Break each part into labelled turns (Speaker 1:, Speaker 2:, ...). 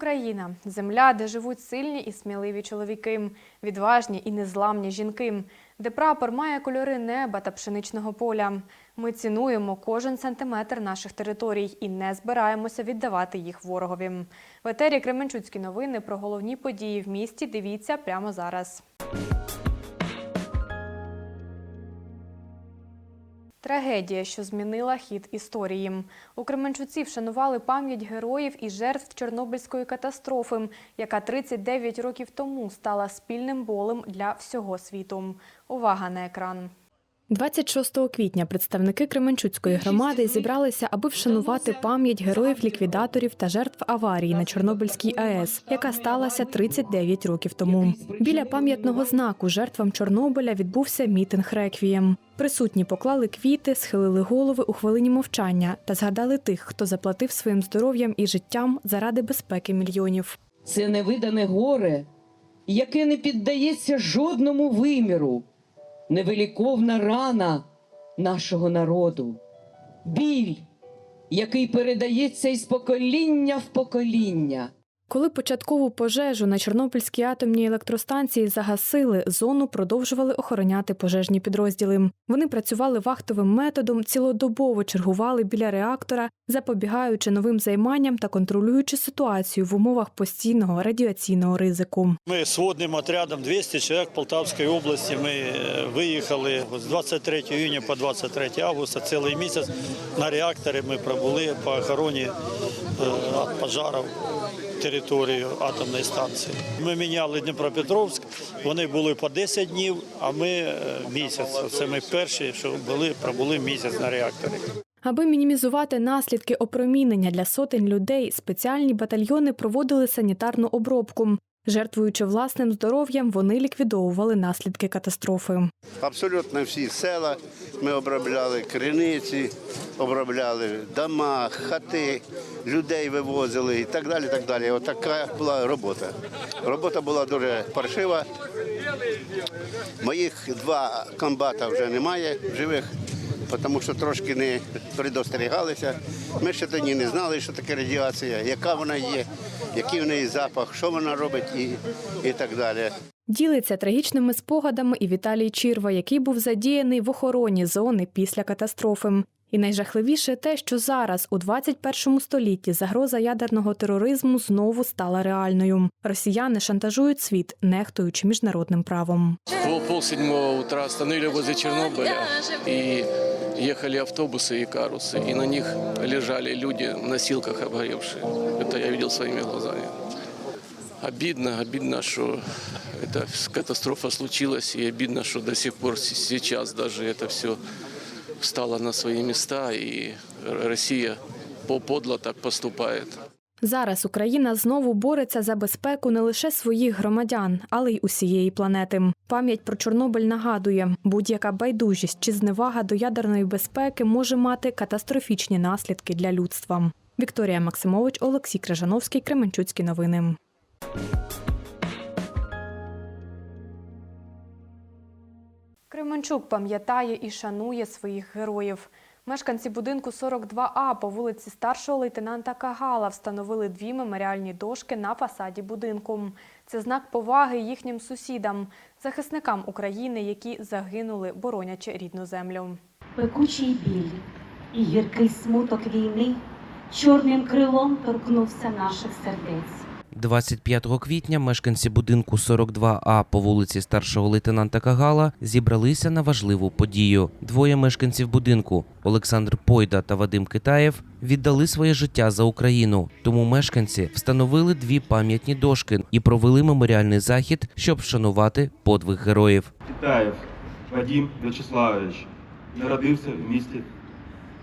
Speaker 1: Україна земля, де живуть сильні і сміливі чоловіки, відважні і незламні жінки, де прапор має кольори неба та пшеничного поля. Ми цінуємо кожен сантиметр наших територій і не збираємося віддавати їх ворогові. В етері Кременчуцькі новини про головні події в місті. Дивіться прямо зараз. Трагедія, що змінила хід історії. У Кременчуці вшанували пам'ять героїв і жертв Чорнобильської катастрофи, яка 39 років тому стала спільним болем для всього світу. Увага на екран. 26 квітня представники Кременчуцької громади зібралися, аби вшанувати пам'ять героїв-ліквідаторів та жертв аварії на Чорнобильській АЕС, яка сталася 39 років тому. Біля пам'ятного знаку жертвам Чорнобиля відбувся мітинг реквієм. Присутні поклали квіти, схилили голови у хвилині мовчання та згадали тих, хто заплатив своїм здоров'ям і життям заради безпеки мільйонів.
Speaker 2: Це невидане горе, яке не піддається жодному виміру, невиліковна рана нашого народу, біль, який передається із покоління в покоління.
Speaker 1: Коли початкову пожежу на Чорнобильській атомній електростанції загасили, зону продовжували охороняти пожежні підрозділи. Вони працювали вахтовим методом, цілодобово чергували біля реактора, запобігаючи новим займанням та контролюючи ситуацію в умовах постійного радіаційного ризику.
Speaker 3: Ми сводним отрядом 200 чоловік Полтавської області. Ми е, виїхали з 23 июня по 23 августа, цілий місяць на реакторі ми пробули по охороні е, від пожарів територію атомної станції. Ми міняли Дніпропетровськ, вони були по 10 днів, а ми е, місяць. Це ми перші, що були, пробули місяць на реакторі.
Speaker 1: Аби мінімізувати наслідки опромінення для сотень людей, спеціальні батальйони проводили санітарну обробку. Жертвуючи власним здоров'ям, вони ліквідовували наслідки катастрофи.
Speaker 4: Абсолютно всі села ми обробляли криниці, обробляли дома, хати, людей вивозили і так далі. так далі. Отака була робота. Робота була дуже паршива. Моїх два комбата вже немає живих, тому що трошки не предостерігалися. Ми ще тоді не знали, що таке радіація, яка вона є, який в неї запах, що вона робить і, і так далі.
Speaker 1: Ділиться трагічними спогадами і Віталій Чірва, який був задіяний в охороні зони після катастрофи. І найжахливіше те, що зараз, у 21 столітті, загроза ядерного тероризму знову стала реальною. Росіяни шантажують світ, нехтуючи міжнародним правом.
Speaker 5: Пол, пол седьмого утра остановили возле Чернобыля и ехали автобусы и карусы, и на них лежали люди в носилках обгоревшие. Это я видел своими глазами. Обидно, обидно, что эта катастрофа случилась, и обидно, что до сих пор с- сейчас даже это все встало на свои места, и Россия по- подло так поступает.
Speaker 1: Зараз Україна знову бореться за безпеку не лише своїх громадян, але й усієї планети. Пам'ять про Чорнобиль нагадує, будь-яка байдужість чи зневага до ядерної безпеки може мати катастрофічні наслідки для людства. Вікторія Максимович, Олексій Крижановський, Кременчуцькі новини. Кременчук пам'ятає і шанує своїх героїв. Мешканці будинку 42А по вулиці старшого лейтенанта Кагала встановили дві меморіальні дошки на фасаді будинку. Це знак поваги їхнім сусідам, захисникам України, які загинули, боронячи рідну землю.
Speaker 6: пекучий біль і гіркий смуток війни чорним крилом торкнувся наших сердець.
Speaker 7: 25 квітня мешканці будинку 42А по вулиці старшого лейтенанта Кагала зібралися на важливу подію. Двоє мешканців будинку Олександр Пойда та Вадим Китаєв віддали своє життя за Україну. Тому мешканці встановили дві пам'ятні дошки і провели меморіальний захід, щоб вшанувати подвиг героїв.
Speaker 8: Китаєв Вадим Вячеславович народився в місті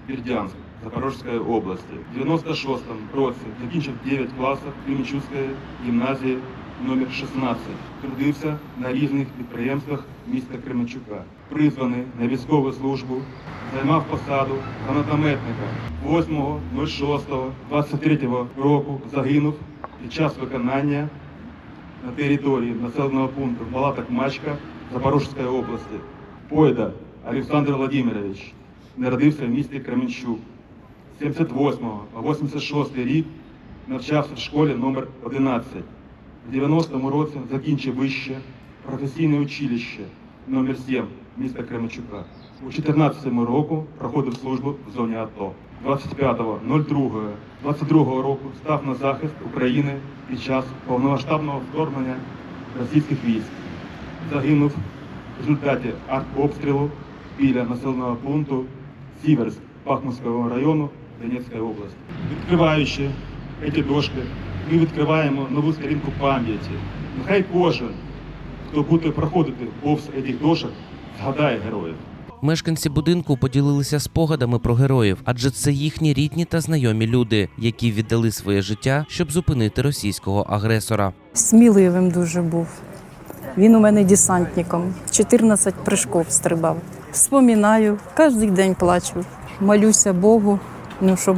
Speaker 8: Бердянськ Запорізької області. В 96-му році закінчив 9 класів Кременчуцької гімназії номер 16 Трудився на різних підприємствах міста Кременчука. Призваний на військову службу, займав посаду гранатометника 8.06.23 року загинув під час виконання на території населеного пункту Палаток Мачка Запорізької області. Пойда Олександр Владимирович народився в місті Кременчук. З 78 по 86 рік навчався в школі номер 11. В 90-му році закінчив вище професійне училище номер 7 міста Кременчука. У 14-му року проходив службу в зоні АТО. 25.02.22 року став на захист України під час повномасштабного вторгнення російських військ. Загинув в результаті артобстрілу біля населеного пункту Сіверськ Бахмутського району Донецької області. Відкриваючи ці дошки, ми відкриваємо нову сторінку пам'яті. Нехай кожен, хто буде проходити повз цих дошок, згадає героїв.
Speaker 7: Мешканці будинку поділилися спогадами про героїв, адже це їхні рідні та знайомі люди, які віддали своє життя, щоб зупинити російського агресора.
Speaker 9: Сміливим дуже був. Він у мене десантником. 14 прыжков стрибав. Вспоминаю, кожен день плачу. Молюся Богу, ну, щоб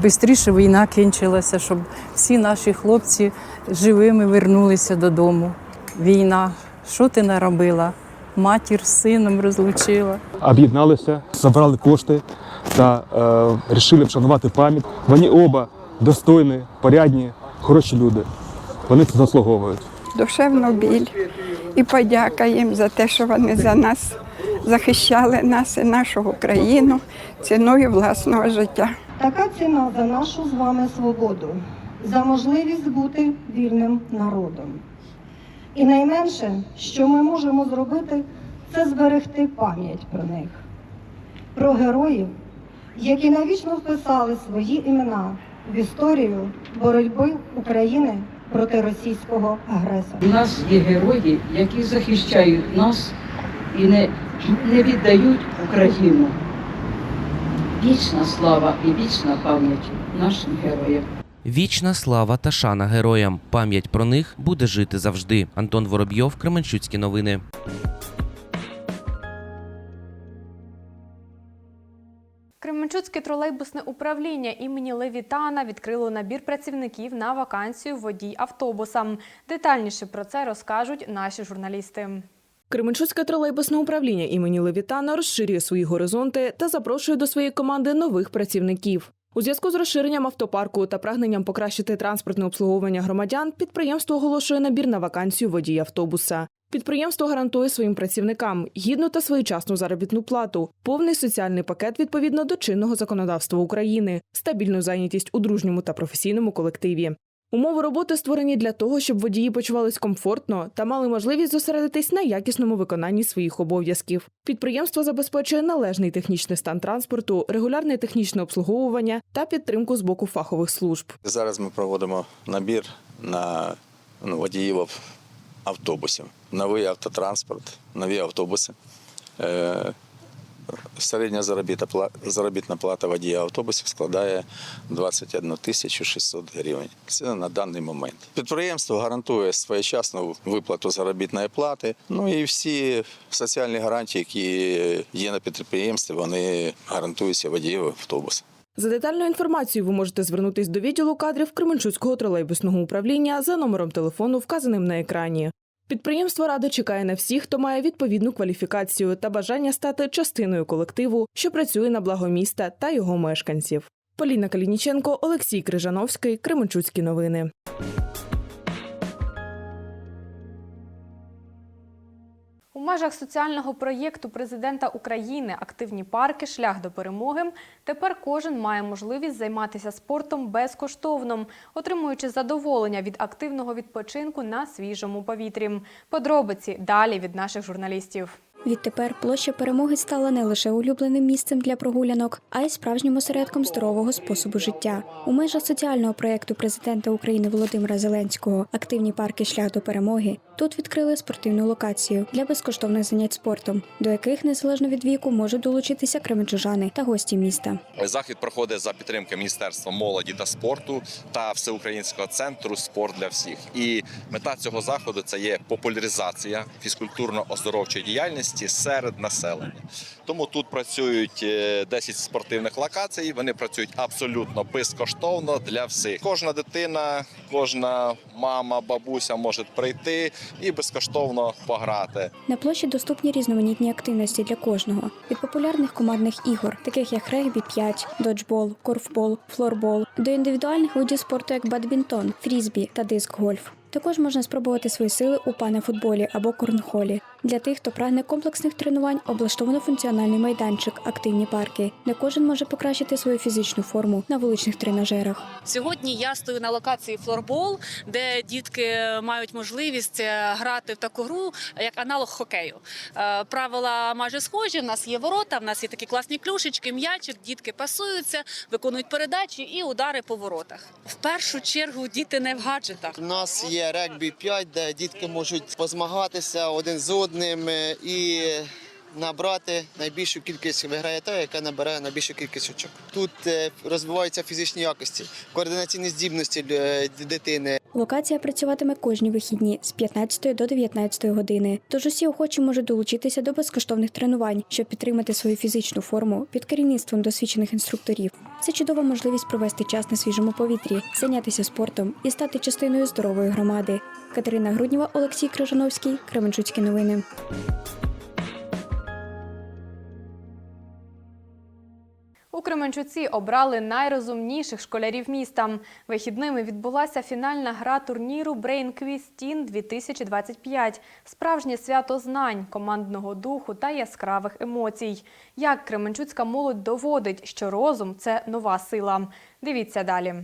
Speaker 9: швидше війна кінчилася, щоб всі наші хлопці живими вернулися додому. Війна, що ти наробила? Матір з сином розлучила.
Speaker 10: об'єдналися, забрали кошти та е, вирішили вшанувати пам'ять. Вони оба достойні, порядні, хороші люди. Вони це заслуговують.
Speaker 11: душевну біль і подяка їм за те, що вони за нас захищали нас і нашу Україну ціною власного життя.
Speaker 12: Така ціна за нашу з вами свободу, за можливість бути вільним народом. І найменше, що ми можемо зробити, це зберегти пам'ять про них, про героїв, які навічно вписали свої імена в історію боротьби України проти російського агресора.
Speaker 2: У нас є герої, які захищають нас і не, не віддають Україну. Вічна слава і вічна пам'ять нашим героям.
Speaker 7: Вічна слава та шана героям. Пам'ять про них буде жити завжди. Антон Воробйов, Кременчуцькі новини.
Speaker 1: Кременчуцьке тролейбусне управління імені Левітана відкрило набір працівників на вакансію водій автобуса. Детальніше про це розкажуть наші журналісти.
Speaker 13: Кременчуцьке тролейбусне управління імені Левітана розширює свої горизонти та запрошує до своєї команди нових працівників. У зв'язку з розширенням автопарку та прагненням покращити транспортне обслуговування громадян, підприємство оголошує набір на вакансію водій автобуса. Підприємство гарантує своїм працівникам гідну та своєчасну заробітну плату, повний соціальний пакет відповідно до чинного законодавства України, стабільну зайнятість у дружньому та професійному колективі. Умови роботи створені для того, щоб водії почувались комфортно та мали можливість зосередитись на якісному виконанні своїх обов'язків. Підприємство забезпечує належний технічний стан транспорту, регулярне технічне обслуговування та підтримку з боку фахових служб.
Speaker 14: Зараз ми проводимо набір на ну, водіїв автобусів. Новий автотранспорт, нові автобуси. Середня заробітна плата, водія автобусів складає 21 тисячу 600 гривень. Це на даний момент. Підприємство гарантує своєчасну виплату заробітної плати. Ну і всі соціальні гарантії, які є на підприємстві, вони гарантуються водіїв автобуса.
Speaker 13: За детальною інформацією ви можете звернутись до відділу кадрів Кременчуцького тролейбусного управління за номером телефону, вказаним на екрані. Підприємство Рада чекає на всіх, хто має відповідну кваліфікацію та бажання стати частиною колективу, що працює на благо міста та його мешканців. Поліна Калініченко, Олексій Крижановський, Кременчуцькі новини.
Speaker 1: У межах соціального проєкту президента України Активні парки Шлях до перемоги тепер кожен має можливість займатися спортом безкоштовно, отримуючи задоволення від активного відпочинку на свіжому повітрі. Подробиці далі від наших журналістів.
Speaker 15: Відтепер площа перемоги стала не лише улюбленим місцем для прогулянок, а й справжнім осередком здорового способу життя. У межах соціального проєкту президента України Володимира Зеленського Активні парки шлях до перемоги тут відкрили спортивну локацію для безкоштовних занять спортом, до яких незалежно від віку можуть долучитися кременчужани та гості міста.
Speaker 16: Захід проходить за підтримки Міністерства молоді та спорту та Всеукраїнського центру Спорт для всіх. І мета цього заходу це є популяризація фізкультурно-оздоровчої діяльності серед населення. Тому тут працюють е, 10 спортивних локацій. Вони працюють абсолютно безкоштовно для всіх. Кожна дитина, кожна мама, бабуся може прийти, і безкоштовно пограти.
Speaker 15: На площі доступні різноманітні активності для кожного від популярних командних ігор, таких як регбі 5, доджбол, корфбол, флорбол, до індивідуальних видів спорту, як бадмінтон, фрізбі та диск-гольф. Також можна спробувати свої сили у панафутболі або корнхолі. Для тих, хто прагне комплексних тренувань, облаштовано функціональний майданчик, активні парки, де кожен може покращити свою фізичну форму на вуличних тренажерах.
Speaker 17: Сьогодні я стою на локації флорбол, де дітки мають можливість е, грати в таку гру як аналог хокею. Е, Правила майже схожі. В нас є ворота, в нас є такі класні клюшечки, м'ячик, дітки пасуються, виконують передачі і удари по воротах. В першу чергу діти не в гаджетах.
Speaker 18: У нас є регбі 5, де дітки можуть позмагатися один з одним е, і набрати найбільшу кількість виграє та, яка набере найбільшу кількість очок. Тут е, розвиваються фізичні якості, координаційні здібності е, дитини.
Speaker 15: Локація працюватиме кожні вихідні з 15 до 19 години. Тож усі охочі можуть долучитися до безкоштовних тренувань, щоб підтримати свою фізичну форму під керівництвом досвідчених інструкторів. Це чудова можливість провести час на свіжому повітрі, зайнятися спортом і стати частиною здорової громади. Катерина Грудніва, Олексій Крижановський, Кременчуцькі новини.
Speaker 1: У Кременчуці обрали найрозумніших школярів міста. Вихідними відбулася фінальна гра турніру Brain Quiz Teen 2025 – справжнє свято знань, командного духу та яскравих емоцій. Як кременчуцька молодь доводить, що розум – це нова сила. Дивіться далі.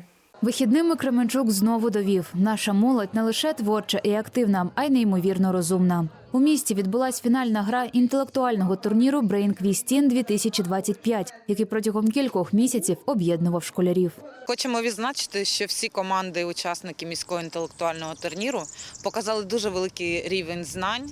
Speaker 19: Вихідними Кременчук знову довів: наша молодь не лише творча і активна, а й неймовірно розумна. У місті відбулась фінальна гра інтелектуального турніру Quiz 2025, який протягом кількох місяців об'єднував школярів.
Speaker 20: Хочемо відзначити, що всі команди, учасники міського інтелектуального турніру, показали дуже великий рівень знань.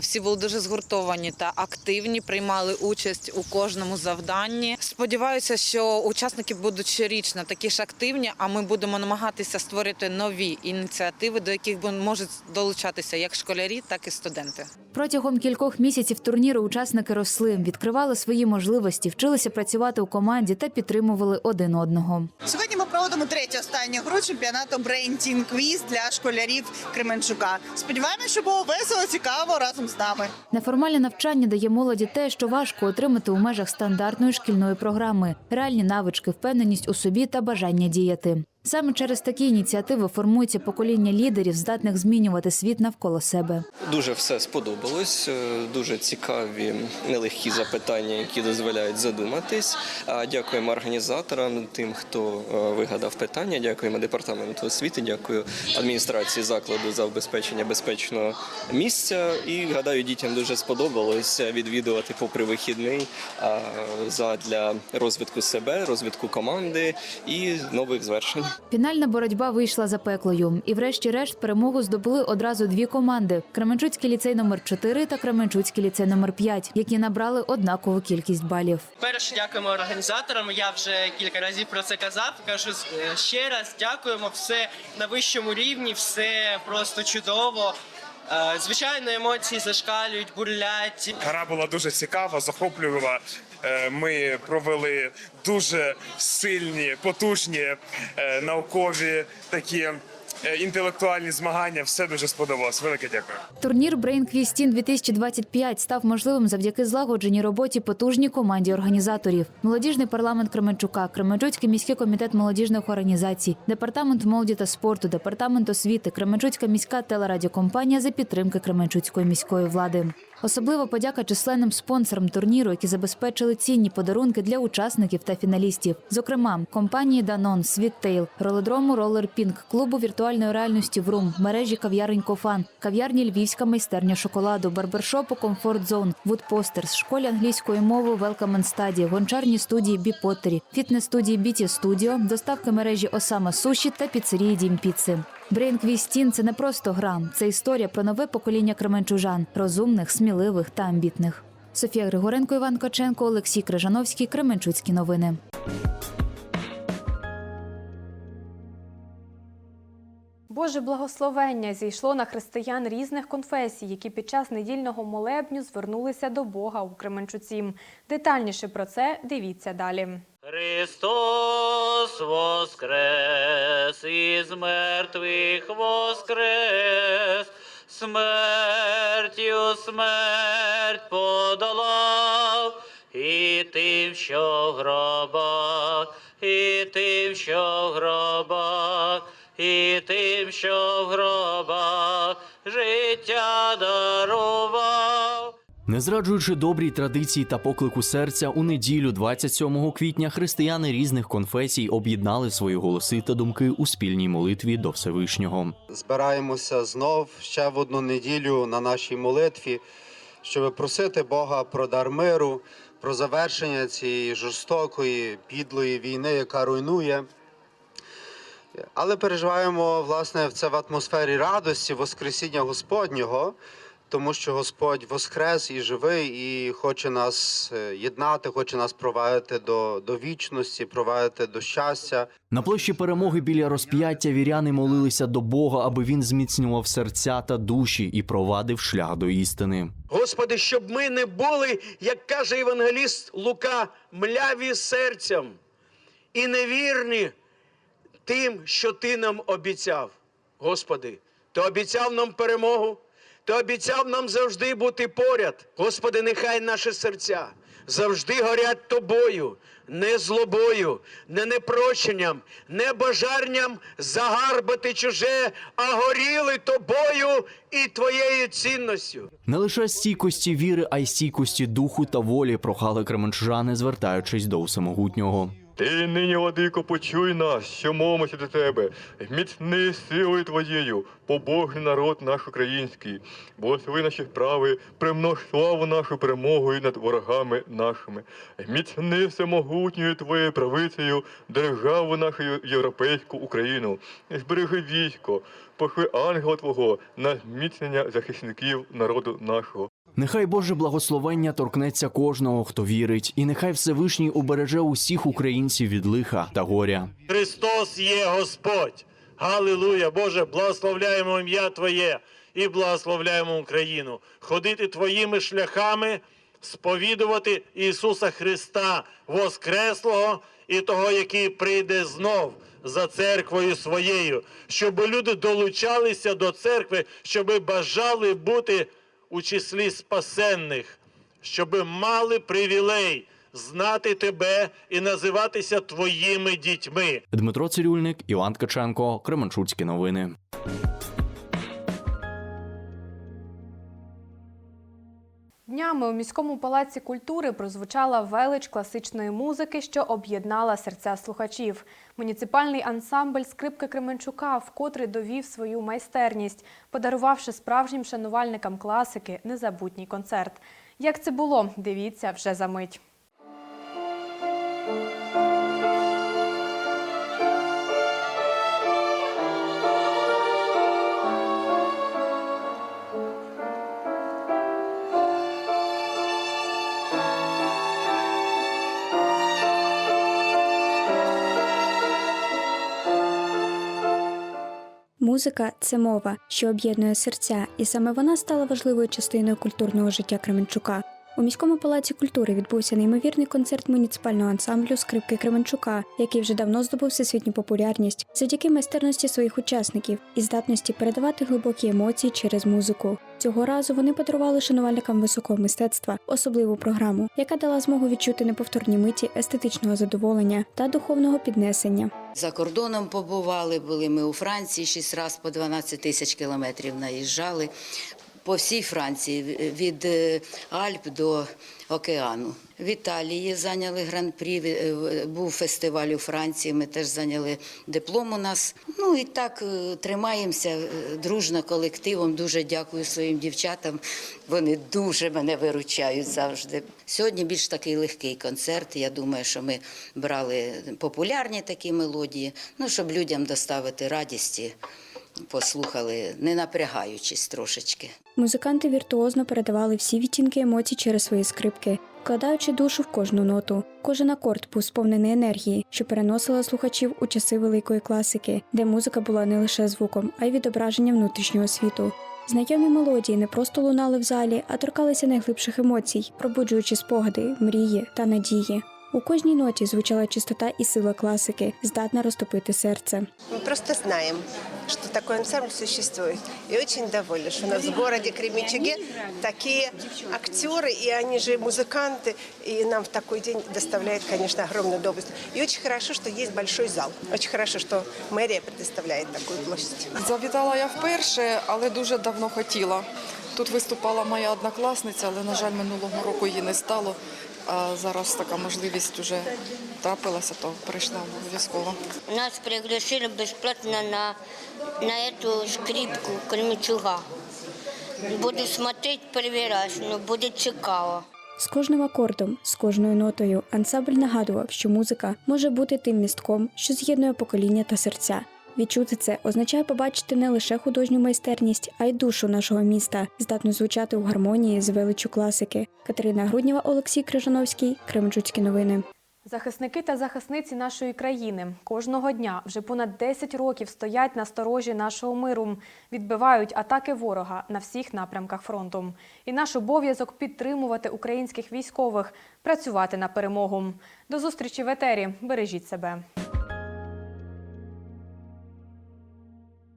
Speaker 20: Всі були дуже згуртовані та активні, приймали участь у кожному завданні. Сподіваюся, що учасники будуть щорічно такі ж активні, а ми будемо намагатися створити нові ініціативи, до яких можуть долучатися як школярі, так і студенти.
Speaker 19: Протягом кількох місяців турніру учасники росли, відкривали свої можливості, вчилися працювати у команді та підтримували один одного.
Speaker 21: Сьогодні ми проводимо третю останню гру чемпіонату Brain Teen Quiz для школярів Кременчука. Сподіваємося, що було весело, цікаво разом з нами.
Speaker 19: Неформальне навчання дає молоді те, що важко отримати у межах стандартної шкільної програми: реальні навички, впевненість у собі та бажання діяти. Саме через такі ініціативи формується покоління лідерів, здатних змінювати світ навколо себе.
Speaker 22: Дуже все сподобалось, е, дуже цікаві, нелегкі запитання, які дозволяють задуматись. Дякуємо організаторам, тим, хто е, вигадав питання. Дякуємо департаменту освіти, дякую адміністрації закладу за забезпечення безпечного місця. І гадаю, дітям дуже сподобалось відвідувати попри вихідний задля розвитку себе, розвитку команди і нових звершень.
Speaker 19: Фінальна боротьба вийшла запеклою, і, врешті-решт, перемогу здобули одразу дві команди: Кременчуцький ліцей номер 4 та Кременчуцький ліцей номер 5, які набрали однакову кількість балів.
Speaker 23: Перше дякуємо організаторам. Я вже кілька разів про це казав. Кажу е, ще раз дякуємо. Все на вищому рівні, все просто чудово. Е, Звичайно, емоції зашкалюють, бурлять.
Speaker 24: Гра була дуже цікава, захоплювала. Е, Ми провели дуже сильні, потужні е, наукові такі інтелектуальні змагання. Все дуже сподобалось. Велике дякую.
Speaker 19: Турнір Brain Quiz Teen 2025 став можливим завдяки злагодженій роботі потужній команді організаторів. Молодіжний парламент Кременчука, Кременчуцький міський комітет молодіжних організацій, департамент молоді та спорту, департамент освіти, Кременчуцька міська телерадіокомпанія за підтримки Кременчуцької міської влади. Особлива подяка численним спонсорам турніру, які забезпечили цінні подарунки для учасників та фіналістів. Зокрема, компанії Данон, Світтейл, ролодрому Ролер Пінк, клубу віртуальної реальності Врум, мережі кав'ярень Кофан, кав'ярні Львівська майстерня шоколаду, барбершопу Комфорт Зон, Posters, школі англійської мови Welcome and Study, гончарні студії Бі Поттері, фітнес-студії Біті Студіо, доставки мережі Осама Суші та піцерії Дім Піци. Брейн Квістін це не просто гра, це історія про нове покоління кременчужан, розумних, сміливих та амбітних. Софія Григоренко, Іван Коченко, Олексій Крижановський, Кременчуцькі новини.
Speaker 1: Боже благословення зійшло на християн різних конфесій, які під час недільного молебню звернулися до Бога у Кременчуці. Детальніше про це дивіться далі.
Speaker 25: Христос воскрес, із мертвих воскрес,
Speaker 26: смертю смерть подолав, і тим, що в гробах, і тим, що в гробах, і тим, що в гробах життя дарував.
Speaker 27: Не зраджуючи добрій традиції та поклику серця, у неділю, 27 квітня, християни різних конфесій об'єднали свої голоси та думки у спільній молитві до Всевишнього.
Speaker 28: збираємося знов ще в одну неділю на нашій молитві, щоб просити Бога про дар миру, про завершення цієї жорстокої, підлої війни, яка руйнує. Але переживаємо власне це в атмосфері радості, Воскресіння Господнього, тому що Господь воскрес і живий, і хоче нас е, єднати, хоче нас провадити до, до вічності, провадити до щастя.
Speaker 27: На площі перемоги біля розп'яття віряни молилися до Бога, аби він зміцнював серця та душі і провадив шлях до істини.
Speaker 29: Господи, щоб ми не були, як каже євангеліст Лука, мляві серцем і невірні тим, що Ти нам обіцяв. Господи, Ти обіцяв нам перемогу, Ти обіцяв нам завжди бути поряд. Господи, нехай наші серця завжди горять тобою, не злобою, не непрощенням, не бажанням загарбати чуже, а горіли тобою і твоєю цінністю.
Speaker 27: Не лише стійкості віри, а й стійкості духу та волі прохали кременчужани, звертаючись до всемогутнього.
Speaker 25: Ти нині, владико, почуй нас, що мовимося до тебе. Міцни силою твоєю, побожний народ наш український. Благослови наші справи, примнож славу нашу перемогою над ворогами нашими. Міцни всемогутньою твоєю правицею державу нашу європейську Україну. Збережи військо, пошли ангела Твого на зміцнення захисників народу нашого.
Speaker 27: Нехай Боже благословення торкнеться кожного, хто вірить, і нехай Всевишній убереже усіх українців від лиха та горя.
Speaker 29: Христос є Господь. Галилуя! Боже, благословляємо ім'я Твоє і благословляємо Україну. Ходити Твоїми шляхами, сповідувати Ісуса Христа Воскреслого і того, який прийде знов за церквою своєю, щоб люди долучалися до церкви, щоб бажали бути у числі спасенних, щоб мали привілей знати тебе і називатися твоїми дітьми.
Speaker 27: Дмитро Цирюльник, Іван Ткаченко, Кременчуцькі новини.
Speaker 1: Днями у міському палаці культури прозвучала велич класичної музики, що об'єднала серця слухачів. Муніципальний ансамбль скрипки Кременчука вкотре довів свою майстерність, подарувавши справжнім шанувальникам класики незабутній концерт. Як це було, дивіться вже за мить.
Speaker 15: Музика це мова, що об'єднує серця, і саме вона стала важливою частиною культурного життя Кременчука. У міському палаці культури відбувся неймовірний концерт муніципального ансамблю скрипки Кременчука, який вже давно здобув всесвітню популярність завдяки майстерності своїх учасників і здатності передавати глибокі емоції через музику. Цього разу вони подарували шанувальникам високого мистецтва особливу програму, яка дала змогу відчути неповторні миті естетичного задоволення та духовного піднесення.
Speaker 30: За кордоном побували, були ми у Франції шість разів по 12 тисяч кілометрів наїжджали. По всій Франції, від е, Альп до океану. В Італії зайняли гран-прі, е, був фестиваль у Франції, ми теж зайняли диплом у нас. Ну і так е, тримаємося дружно колективом. Дуже дякую своїм дівчатам. Вони дуже мене виручають завжди. Сьогодні більш такий легкий концерт. Я думаю, що ми брали популярні такі мелодії, ну щоб людям доставити радісті. Послухали, не напрягаючись трошечки.
Speaker 15: Музиканти віртуозно передавали всі відтінки емоцій через свої скрипки, вкладаючи душу в кожну ноту. Кожен акорд був сповнений енергії, що переносила слухачів у часи великої класики, де музика була не лише звуком, а й відображенням внутрішнього світу. Знайомі мелодії не просто лунали в залі, а торкалися найглибших емоцій, пробуджуючи спогади, мрії та надії. У кожній ноті звучала чистота і сила класики, здатна розтопити серце.
Speaker 12: Мы просто знаем, что такой ансамбль существует. И очень довольны, что у нас в городе Кременчуге такие актеры, и они же музыканты, и нам в такой день доставляет, конечно, огромное удовольствие. И очень хорошо, что есть большой зал. Очень хорошо, что мэрия предоставляет такую площадь.
Speaker 31: Завітала я вперше, але дуже давно хотіла. Тут виступала моя однокласниця, але, на жаль, минулого року її не стало. А зараз така можливість вже трапилася, то прийшла обов'язково.
Speaker 32: Нас пригласили бесплатно на, на эту скрипку Кременчуга. Буду смотреть первый раз, но буде цікаво.
Speaker 15: З кожним акордом, з кожною нотою ансамбль нагадував, що музика може бути тим містком, що з'єднує покоління та серця. Відчути це означає побачити не лише художню майстерність, а й душу нашого міста, здатну звучати у гармонії з величчю класики. Катерина Груднєва, Олексій Крижановський, Кременчуцькі новини.
Speaker 1: Захисники та захисниці нашої країни кожного дня вже понад 10 років стоять на сторожі нашого миру, відбивають атаки ворога на всіх напрямках фронту. І наш обов'язок підтримувати українських військових, працювати на перемогу. До зустрічі в етері. Бережіть себе.